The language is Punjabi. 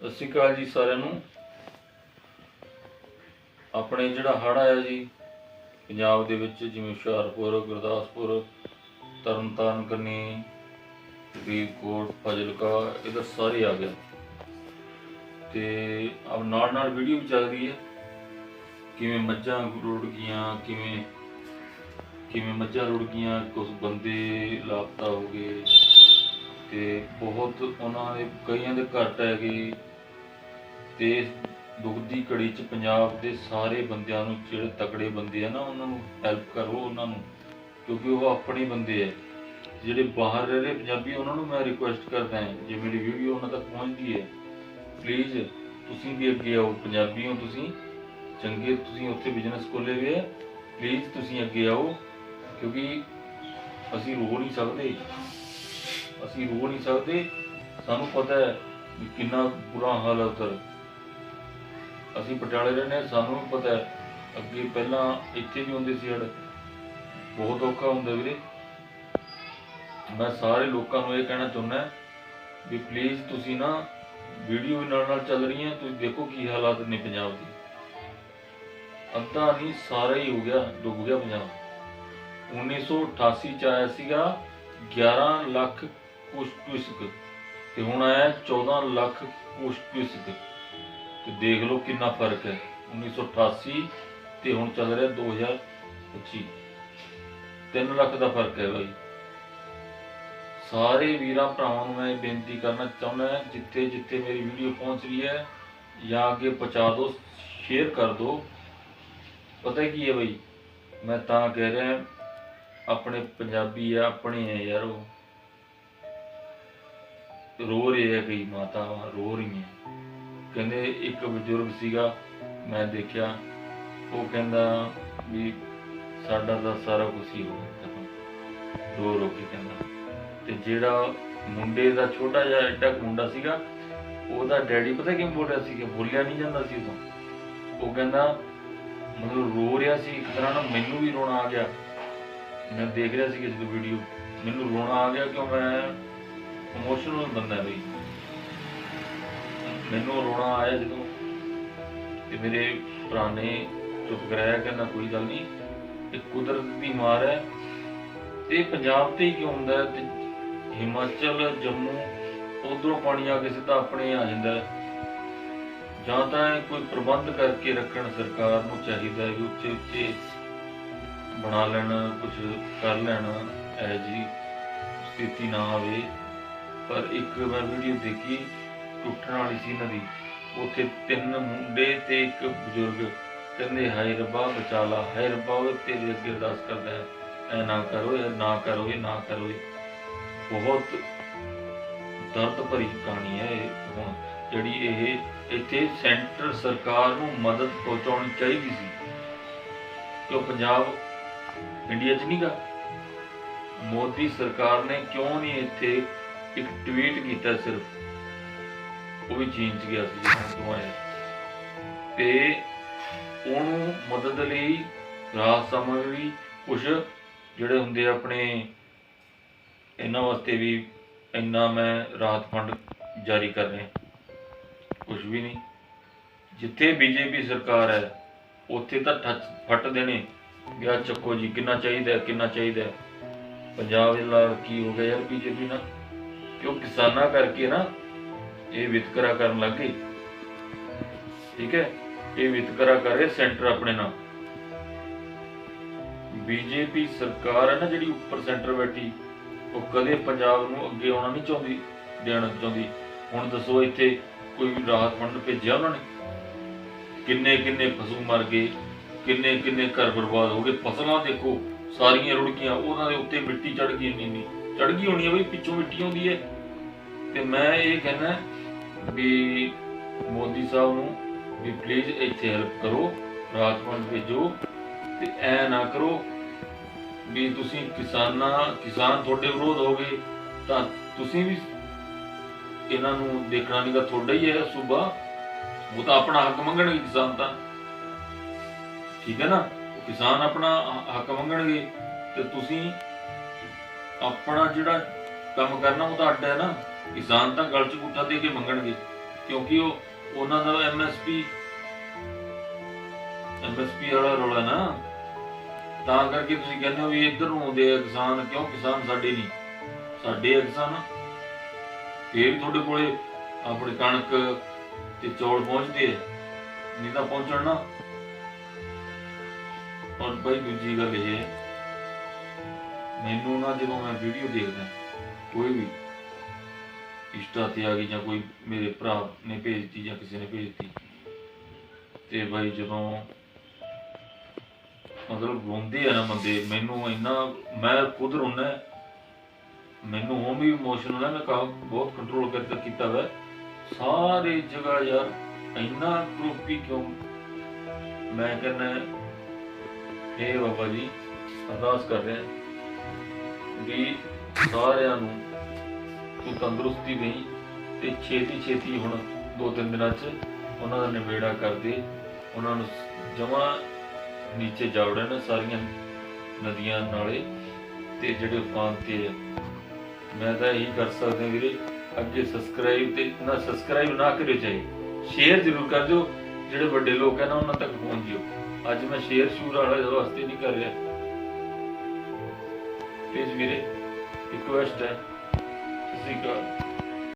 ਸਤਿ ਸ਼੍ਰੀ ਅਕਾਲ ਜੀ ਸਾਰਿਆਂ ਨੂੰ। ਆਪਣੇ ਜਿਹੜਾ ਹੜ੍ਹ ਆਇਆ ਜੀ, ਪੰਜਾਬ ਦੇ ਵਿੱਚ ਜਿਵੇਂ ਹੁਸ਼ਿਆਰਪੁਰ, ਗੁਰਦਾਸਪੁਰ, ਤਰਨਤਾਰਨ, ਕੰਨੀ, ਫਰੀਦਕੋਟ, ਫਾਜ਼ਿਲਕਾ, ਇਧਰ ਸਾਰੇ ਆ ਗਏ। ਤੇ ਅਬ ਨਾਲ ਨਾਲ ਵੀਡੀਓ ਵੀ ਚੱਲ ਰਹੀ ਹੈ। ਕਿਵੇਂ ਮੱਝਾਂ ਰੁੜ ਗਈਆਂ, ਕਿਵੇਂ ਕਿਵੇਂ ਮੱਝਾਂ ਰੁੜ ਗਈਆਂ ਕੁਝ ਬੰਦੇ ਲਾਪਤਾ ਹੋ ਗਏ। ਤੇ ਬਹੁਤ ਉਹਨਾਂ ਦੇ ਕਈਆਂ ਦੇ ਘਰ ਟਹਿ ਗਏ। ਤੇ ਦੁੱਖ ਦੀ ਘੜੀ ਚ ਪੰਜਾਬ ਦੇ ਸਾਰੇ ਬੰਦਿਆਂ ਨੂੰ ਜਿਹੜੇ ਤਕੜੇ ਬੰਦੇ ਆ ਨਾ ਉਹਨਾਂ ਨੂੰ ਹੈਲਪ ਕਰੋ ਉਹਨਾਂ ਨੂੰ, ਕਿਉਂਕਿ ਉਹ ਆਪਣੇ ਬੰਦੇ ਆ। ਜਿਹੜੇ ਬਾਹਰ ਰਹਿ ਰਹੇ ਪੰਜਾਬੀ, ਉਹਨਾਂ ਨੂੰ ਮੈਂ ਰਿਕੁਐਸਟ ਕਰਦਾ ਹਾਂ, ਜੇ ਮੇਰੀ ਵੀਡੀਓ ਉਹਨਾਂ ਤੱਕ ਪਹੁੰਚਦੀ ਹੈ ਪਲੀਜ਼ ਤੁਸੀਂ ਵੀ ਅੱਗੇ ਆਓ, ਪੰਜਾਬੀ ਹੋ ਤੁਸੀਂ, ਚੰਗੇ ਤੁਸੀਂ ਉੱਥੇ ਬਿਜ਼ਨਸ ਖੋਲੇ ਹੋਏ ਆ ਪਲੀਜ਼ ਤੁਸੀਂ ਅੱਗੇ ਆਓ, ਕਿਉਂਕਿ ਅਸੀਂ ਰੋ ਨਹੀਂ ਸਕਦੇ, ਅਸੀਂ ਰੋ ਨਹੀਂ ਸਕਦੇ। ਸਾਨੂੰ ਪਤਾ ਹੈ ਵੀ ਕਿੰਨਾ ਬੁਰਾ ਹਾਲ ਹੈ ਉੱਧਰ। ਅਸੀਂ ਪਟਿਆਲੇ ਰਹਿੰਦੇ ਹਾਂ, ਸਾਨੂੰ ਵੀ ਪਤਾ ਹੈ। ਅੱਗੇ ਪਹਿਲਾਂ ਇੱਥੇ ਵੀ ਹੁੰਦੇ ਸੀ ਹੜ ਬਹੁਤ ਔਖਾ ਹੁੰਦਾ ਵੀਰੇ। ਮੈਂ ਸਾਰੇ ਲੋਕਾਂ ਨੂੰ ਇਹ ਕਹਿਣਾ ਚਾਹੁੰਦਾ ਵੀ ਪਲੀਜ਼ ਤੁਸੀਂ ਨਾ ਵੀਡੀਓ ਵੀ ਨਾਲ ਨਾਲ ਚੱਲ ਹੈ ਤੁਸੀਂ ਦੇਖੋ ਕੀ ਹਾਲਾਤ ਨੇ ਪੰਜਾਬ ਦੇ। ਅੱਧਾ ਨਹੀਂ, ਸਾਰਾ ਹੀ ਹੋ ਗਿਆ, ਡੁੱਬ ਗਿਆ ਪੰਜਾਬ। 1988 ਚ ਆਇਆ ਸੀਗਾ 11 ਲੱਖ ਕੁਸ਼ਟਿਸਕ ਤੇ ਹੁਣ ਆਇਆ 14 ਲੱਖ ਕੁਸ਼ਟਿਸਕ ਤੇ ਦੇਖ ਲਓ ਕਿੰਨਾ ਫ਼ਰਕ ਹੈ। 1988 ਤੇ ਹੁਣ ਚੱਲ ਰਿਹਾ 2025 3 ਲੱਖ ਦਾ ਫ਼ਰਕ ਹੈ ਬਾਈ। ਸਾਰੇ ਵੀਰਾਂ ਭਰਾਵਾਂ ਨੂੰ ਮੈਂ ਬੇਨਤੀ ਕਰਨਾ ਚਾਹੁੰਦਾ ਜਿੱਥੇ ਜਿੱਥੇ ਮੇਰੀ ਵੀਡੀਓ ਪਹੁੰਚ ਰਹੀ ਹੈ, ਜਾਂ ਅੱਗੇ ਪਹੁੰਚਾ ਦਿਓ ਸ਼ੇਅਰ ਕਰ ਦਿਓ। ਪਤਾ ਕੀ ਹੈ ਬਾਈ? ਮੈਂ ਤਾਂ ਕਹਿ ਰਿਹਾ, ਆਪਣੇ ਪੰਜਾਬੀ ਆ, ਆਪਣੇ ਆ ਯਾਰ ਰੋ ਰਹੇ ਆ ਕਈ ਮਾਤਾਵਾਂ, ਰੋ ਰਹੀਆਂ। ਕਹਿੰਦੇ ਇੱਕ ਬਜ਼ੁਰਗ ਸੀਗਾ, ਮੈਂ ਦੇਖਿਆ, ਉਹ ਕਹਿੰਦਾ ਵੀ ਸਾਡਾ ਤਾਂ ਸਾਰਾ ਕੁਝ ਹੀ ਹੋ ਗਿਆ ਰੋ ਰੋ ਕੇ ਕਹਿੰਦਾ। ਤੇ ਜਿਹੜਾ ਮੁੰਡੇ ਦਾ ਛੋਟਾ ਜਿਹਾ ਐਡਾ ਕੁ ਮੁੰਡਾ ਸੀਗਾ, ਉਹਦਾ ਡੈਡੀ ਪਤਾ ਕਿਵੇਂ ਬੋਲ ਰਿਹਾ ਸੀ ਕਿ ਬੋਲਿਆ ਨਹੀਂ ਜਾਂਦਾ ਸੀ ਉਦੋਂ। ਉਹ ਕਹਿੰਦਾ, ਮਤਲਬ ਰੋ ਰਿਹਾ ਸੀ, ਇੱਕ ਤਰ੍ਹਾਂ ਨਾਲ ਮੈਨੂੰ ਵੀ ਰੋਣਾ ਆ ਗਿਆ। ਮੈਂ ਦੇਖ ਰਿਹਾ ਸੀ ਕਿਸੇ ਦੀ ਵੀਡੀਓ ਮੈਨੂੰ ਰੋਣਾ ਆ ਗਿਆ ਕਿਉਂ? ਮੈਂ ਇਮੋਸ਼ਨਲ ਬੰਦਾ ਬਈ ਮੈਨੂੰ ਰੋਣਾ ਆਇਆ ਜਦੋਂ ਤੇ ਮੇਰੇ ਭਰਾ ਨੇ ਚੁੱਪ ਕਰਾਇਆ ਕਹਿੰਦਾ ਕੋਈ ਗੱਲ ਨਹੀਂ, ਇਹ ਕੁਦਰਤ ਦੀ ਮਾਰ ਹੈ ਤੇ ਪੰਜਾਬ ਤੇ ਹੀ ਕਿਉਂ ਹੁੰਦਾ ਤੇ ਹਿਮਾਚਲ, ਜੰਮੂ ਉਧਰੋਂ ਪਾਣੀ ਆ ਕੇ ਸਿੱਧਾ ਆਪਣੇ ਆ ਜਾਂਦਾ ਜਾਂ ਤਾਂ ਇਹ ਕੋਈ ਪ੍ਰਬੰਧ ਕਰਕੇ ਰੱਖਣ ਸਰਕਾਰ ਨੂੰ ਚਾਹੀਦਾ ਹੈ ਵੀ ਉੱਚੇ ਉੱਚੇ ਬਣਾ ਲੈਣਾ ਕੁਝ ਕਰ ਲੈਣਾ, ਇਹ ਜੀ ਸਥਿਤੀ ਨਾ ਆਵੇ। ਪਰ ਇੱਕ ਮੈਂ ਵੀਡੀਓ ਦੇਖੀ ਟੁੱਟਣ ਵਾਲੀ ਸੀ ਨਦੀ ਉੱਥੇ ਤਿੰਨ ਮੁੰਡੇ ਤੇ ਇੱਕ ਬਜ਼ੁਰਗ। ਕਹਿੰਦੇ, ਹਾਏ ਰੱਬਾ, ਬਚਾ ਲਾ। ਹਾਏ ਰੱਬਾ, ਉਹ ਤੇਰੇ ਅੱਗੇ ਅਰਦਾਸ ਕਰਦਾ ਹੈ। ਐ ਨਾ ਕਰੋ ਇਹ ਨਾ ਕਰੋ ਇਹ ਨਾ ਕਰੋ ਬਹੁਤ ਦਰਦ ਭਰੀ ਕਹਾਣੀ ਹੈ ਇਹ ਹੁਣ, ਜਿਹੜੀ ਇਹ ਇੱਥੇ ਸੈਂਟਰ ਸਰਕਾਰ ਨੂੰ ਮਦਦ ਪਹੁੰਚਾਉਣੀ ਚਾਹੀਦੀ ਸੀ। ਕਿਉਂ ਪੰਜਾਬ ਇੰਡੀਆ 'ਚ ਨਹੀਂਗਾ ਮੋਦੀ ਸਰਕਾਰ ਨੇ ਕਿਉਂ ਨਹੀਂ ਇੱਥੇ ਇੱਕ ਟਵੀਟ ਕੀਤਾ ਸਿਰਫ? ਉਹ ਵੀ ਚੀਨ 'ਚ ਗਿਆ ਸੀ ਜਦੋਂ ਤੋਂ ਆਇਆ? ਤੇ ਉਹਨੂੰ ਮਦਦ ਲਈ ਰਾਹਤ ਸਮੱਗਰੀ ਕੁਝ ਜਿਹੜੇ ਹੁੰਦੇ ਆ ਆਪਣੇ, ਇਹਨਾਂ ਵਾਸਤੇ ਵੀ ਇੰਨਾ ਮੈਂ ਰਾਹਤ ਫੰਡ ਜਾਰੀ ਕਰ ਰਿਹਾ। ਕੁਝ ਵੀ ਨਹੀਂ। ਜਿੱਥੇ ਬੀਜੇਪੀ ਸਰਕਾਰ ਹੈ, ਉੱਥੇ ਤਾਂ ਠੱਚ ਫੱਟ ਦੇਣੇ ਵੀ ਆਹ ਚੱਕੋ ਜੀ, ਕਿੰਨਾ ਚਾਹੀਦਾ ਕਿੰਨਾ ਚਾਹੀਦਾ। ਪੰਜਾਬ ਦੇ ਨਾਲ ਕੀ ਹੋ ਗਿਆ ਯਾਰ ਬੀਜੇਪੀ ਨਾਲ। ਕਿਉਂ ਕਿਸਾਨਾਂ ਕਰਕੇ ਨਾ ਇਹ ਵਿਤਕਰਾ ਕਰਨ ਲੱਗ ਗਈ। ਠੀਕ ਹੈ? ਇਹ ਵਿਤਕਰਾ ਕਰ ਸੈਂਟਰ ਆਪਣੇ ਨਾਲ। ਬੀਜੇਪੀ ਸਰਕਾਰ ਹੈ ਨਾ ਜਿਹੜੀ ਉੱਪਰ ਸੈਂਟਰ ਬੈਠੀ, ਉਹ ਕਦੇ ਪੰਜਾਬ ਨੂੰ ਅੱਗੇ ਆਉਣਾ ਨਹੀਂ ਚਾਹੁੰਦੀ, ਦੇਣਾ ਚਾਹੁੰਦੀ। ਹੁਣ ਦੱਸੋ ਇੱਥੇ ਕੋਈ ਵੀ ਰਾਹਤ ਫੰਡ ਭੇਜਿਆ ਉਹਨਾਂ ਨੇ? ਕਿੰਨੇ ਕਿੰਨੇ ਪਸ਼ੂ ਮਰ ਗਏ, ਕਿੰਨੇ ਕਿੰਨੇ ਘਰ ਬਰਬਾਦ ਹੋ ਗਏ? ਫਸਲਾਂ ਦੇਖੋ, ਸਾਰੀਆਂ ਰੁੜ ਗਈਆਂ ਉਹਨਾਂ ਦੇ ਉੱਤੇ ਮਿੱਟੀ ਚੜ ਗਈ ਇੰਨੀ ਇੰਨੀ। ਚੜ ਗਈ ਹੋਣੀ ਹੈ ਬਈ, ਪਿੱਛੋਂ ਮਿੱਟੀ ਆਉਂਦੀ ਹੈ। ਤੇ ਮੈਂ ਇਹ ਕਹਿੰਦਾ ਵੀ ਮੋਦੀ ਸਾਹਿਬ ਨੂੰ ਵੀ ਪਲੀਜ਼ ਇੱਥੇ ਹੈਲਪ ਕਰੋ ਰਾਹਤ ਭੇਜੋ ਤੇ ਐ ਨਾ ਕਰੋ ਵੀ ਤੁਸੀਂ ਕਿਸਾਨਾਂ, ਕਿਸਾਨ ਤੁਹਾਡੇ ਵਿਰੋਧ ਹੋ ਤਾਂ ਤੁਸੀਂ ਵੀ ਇਹਨਾਂ ਨੂੰ ਦੇਖਣਾ ਨਹੀਂਗਾ ਤੁਹਾਡਾ ਹੀ ਹੈ ਸੂਬਾ, ਉਹ ਤਾਂ ਆਪਣਾ ਹੱਕ ਮੰਗਣਗੇ ਕਿਸਾਨ ਤਾਂ। ਠੀਕ ਹੈ ਨਾ? ਕਿਸਾਨ ਆਪਣਾ ਹੱਕ ਮੰਗਣਗੇ ਤੇ ਤੁਸੀਂ ਆਪਣਾ ਜਿਹੜਾ ਕੰਮ ਕਰਨਾ ਉਹ ਤਾਂ ਅੱਡ ਹੈ ਨਾ। ਕਿਸਾਨ ਤਾਂ ਗਲ 'ਚ ਗੁੱਠਾ ਦੇ ਕੇ ਮੰਗਣਗੇ, ਕਿਉਂਕਿ ਉਹ, ਉਹਨਾਂ ਦਾ ਐਮਐਸਪੀ ਐਮਐਸਪੀ ਵਾਲਾ ਰੋਲਾ ਨਾ। ਤਾਂ ਕਰਕੇ ਤੁਸੀਂ ਕਹਿੰਦੇ ਹੋ ਵੀ ਇੱਧਰ ਨੂੰ ਆਉਂਦੇ ਆ ਕਿਸਾਨ, ਕਿਉਂ ਕਿਸਾਨ ਸਾਡੇ ਨਹੀਂ? ਸਾਡੇ ਆ ਕਿਸਾਨ। ਫੇਰ ਤੁਹਾਡੇ ਕੋਲੇ ਆਪਣੇ ਕਣਕ ਤੇ ਚੌਲ ਪਹੁੰਚਦੇ ਆ। ਨਹੀਂ ਤਾਂ ਪਹੁੰਚਣ। ਨਾ ਔਰ ਭਾਈ ਦੂਜੀ ਗੱਲ ਇਹ ਹੈ, ਮੈਨੂੰ ਨਾ ਜਦੋਂ ਮੈਂ ਵੀਡੀਓ ਦੇਖਦਾ, ਕੋਈ ਵੀ ਇੰਸਟਾ ਤੇ ਆ ਗਈ ਜਾਂ ਕੋਈ ਮੇਰੇ ਭਰਾ ਨੇ ਭੇਜਤੀ ਜਾਂ ਕਿਸੇ ਨੇ ਭੇਜਤੀ। ਤੇ ਭਾਈ ਜਦੋਂ ਮਤਲਬ ਰੋਂਦੇ ਆ ਨਾ ਬੰਦੇ, ਮੈਨੂੰ ਇੰਨਾ, ਮੈਂ ਖੁਦ ਰੋਣਾ ਮੈਨੂੰ ਉਹ ਵੀ ਇਮੋਸ਼ਨਲ ਹੈ ਮੈਂ ਕਹਾ ਬਹੁਤ ਕੰਟਰੋਲ ਕਰਕੇ ਕੀਤਾ ਵਾ। ਸਾਰੇ ਜਗ੍ਹਾ ਯਾਰ ਇੰਨਾ ਕਰੋਪੀ ਕਿਉਂ? ਮੈਂ ਕਹਿੰਦਾ ਇਹ ਬਾਬਾ ਜੀ, ਅਰਦਾਸ ਕਰ ਰਿਹਾ ਵੀ ਸਾਰਿਆਂ ਨੂੰ ਤੂੰ ਤੰਦਰੁਸਤੀ ਦੇਈ ਤੇ ਛੇਤੀ ਛੇਤੀ ਹੁਣ ਦੋ ਤਿੰਨ ਦਿਨਾਂ 'ਚ ਉਹਨਾਂ ਦਾ ਨਿਬੇੜਾ ਕਰ ਦੇ ਉਹਨਾਂ ਨੂੰ ਜਮਾ ਨੀਚੇ ਜਾਵੜਨ ਸਾਰੀਆਂ ਨਦੀਆਂ ਨਾਲੇ ਤੇ ਜਿਹੜੇ ਉਫਾਨ ਤੇ ਆ। ਮੈਂ ਤਾਂ ਇਹੀ ਕਰ ਸਕਦਾ ਵੀਰੇ, ਅੱਗੇ ਸਬਸਕ੍ਰਾਈਬ ਤੇ ਨਾ ਸਬਸਕ੍ਰਾਈਬ ਨਾ ਕਰਿਓ ਚਾਹੀ ਸ਼ੇਅਰ ਜ਼ਰੂਰ ਕਰ ਦਿਓ, ਜਿਹੜੇ ਵੱਡੇ ਲੋਕ ਹੈ ਨਾ ਉਹਨਾਂ ਤੱਕ ਪਹੁੰਚ ਜਿਓ ਅੱਜ ਮੈਂ ਸ਼ੇਅਰ ਸ਼ੂਰ ਵਾਲਾ ਵਾਸਤੇ ਨਹੀਂ ਕਰ ਰਿਹਾ। ਪਲੀਜ਼ ਵੀਰੇ ਰਿਕੁਐਸਟ ਹੈ। ਸਤਿ ਸ਼੍ਰੀ ਅਕਾਲ